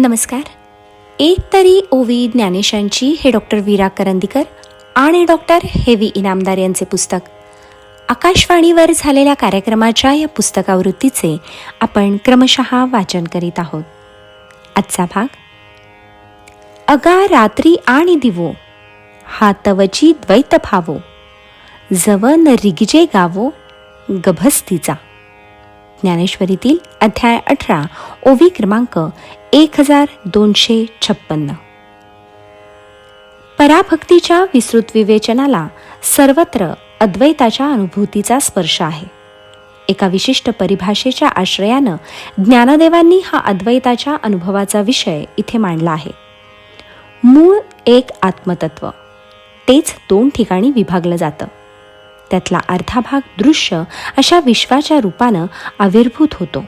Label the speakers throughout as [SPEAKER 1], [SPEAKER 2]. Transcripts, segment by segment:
[SPEAKER 1] नमस्कार. एक तरी ओवी ज्ञानेशांची हे डॉक्टर वीरा करंदीकर आणि डॉक्टर हेवी इनामदार यांचे पुस्तक. आकाशवाणीवर झालेल्या कार्यक्रमाच्या या पुस्तकावृत्तीचे आपण क्रमशः वाचन करीत आहोत. आजचा भाग अगा रात्री आणि दिवो हा तवची द्वैत भावो जव न रिगजे गावो गभस्तीचा ज्ञानेश्वरीतील अध्याय अठरा ओवी क्रमांक एक हजार दोनशे छप्पन्न पराभक्तीच्या विस्तृत विवेचनाला सर्वत्र अद्वैताच्या अनुभूतीचा स्पर्श आहे. एका विशिष्ट परिभाषेच्या आश्रयानं ज्ञानदेवांनी हा अद्वैताच्या अनुभवाचा विषय इथे मांडला आहे. मूळ एक आत्मतत्व. तेच दोन ठिकाणी विभागलं जातं. त्यातला अर्धा भाग दृश्य अशा विश्वाच्या रूपानं आविर्भूत होतो.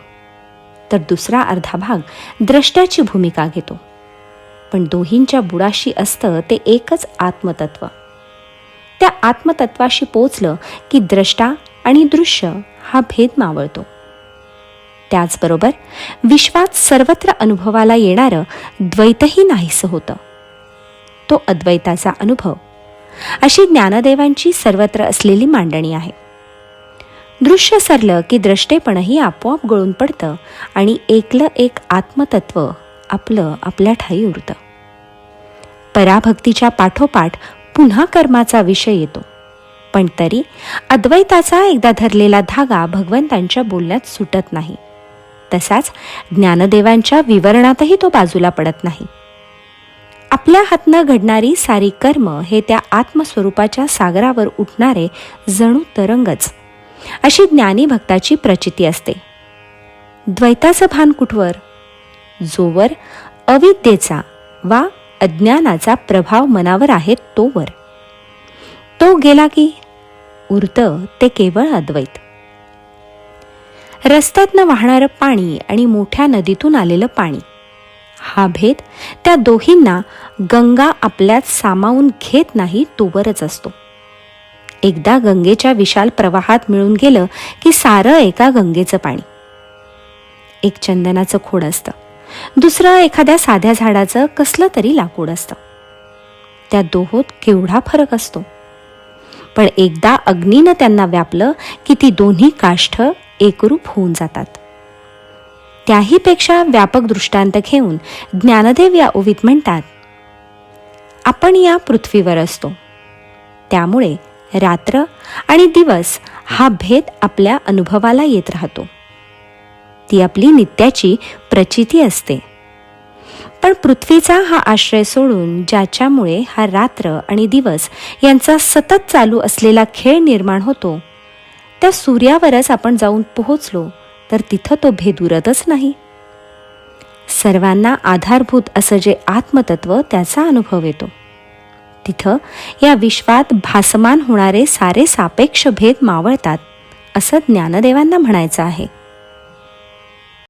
[SPEAKER 1] तर दुसरा अर्धा भाग द्रष्ट्याची भूमिका घेतो. पण दोहींच्या बुडाशी असतं ते एकच आत्मतत्व. त्या आत्मतत्वाशी पोचलं की द्रष्टा आणि दृश्य हा भेद मावळतो. त्याचबरोबर विश्वात सर्वत्र अनुभवाला येणारं द्वैतही नाहीसं होतं. तो अद्वैताचा अनुभव अशी ज्ञानदेवांची सर्वत्र असलेली मांडणी आहे. दृश्य सरलं की द्रष्टेपणही आपोआप गळून पडतं आणि एकलं एक आत्मतत्व आपलं आपल्या ठाई उरतं. पराभक्तीच्या पाठोपाठ पुन्हा कर्माचा विषय येतो. पण तरी अद्वैताचा एकदा धरलेला धागा भगवंतांच्या बोलण्यात सुटत नाही. तसाच ज्ञानदेवांच्या विवरणातही तो बाजूला पडत नाही. आपल्या हातनं घडणारी सारी कर्म हे त्या आत्मस्वरूपाच्या सागरावर उठणारे जणू तरंगच. अशी ज्ञानी भक्ताची प्रचिती असते. द्वैताचं भान कुठवर? जोवर अविद्येचा वा अज्ञानाचा प्रभाव मनावर आहे तोवर. तो गेला की उरतं ते केवळ अद्वैत. रस्त्यातनं वाहणारं पाणी आणि मोठ्या नदीतून आलेलं पाणी. हा भेद त्या दोहींना गंगा आपल्यात सामावून घेत नाही तोवरच असतो. एकदा गंगेच्या विशाल प्रवाहात मिळून गेलं की सारं एका गंगेचं पाणी. एक चंदनाचं खोड असतं. दुसरं एखाद्या साध्या झाडाचं कसलं तरी लाकूड असतं. त्या दोहोत केवढा फरक असतो. पण एकदा अग्नीनं त्यांना व्यापलं की ती दोन्ही काष्ठ एकरूप होऊन जातात. त्याहीपेक्षा व्यापक दृष्टांत घेऊन ज्ञानदेव या ओवीत म्हणतात आपण या पृथ्वीवर असतो. त्यामुळे रात्र आणि दिवस हा भेद आपल्या अनुभवाला येत राहतो. ती आपली नित्याची प्रचिती असते. पण पृथ्वीचा हा आश्रय सोडून ज्याच्यामुळे हा रात्र आणि दिवस यांचा सतत चालू असलेला खेळ निर्माण होतो त्या सूर्यावरच आपण जाऊन पोहोचलो तर तिथं तो भेद उरतच नाही. सर्वांना आधारभूत असं जे आत्मतत्व त्याचा अनुभव येतो. तिथं या विश्वात भासमान होणारे सारे सापेक्ष भेद मावळतात असं ज्ञानदेवांना म्हणायचं आहे.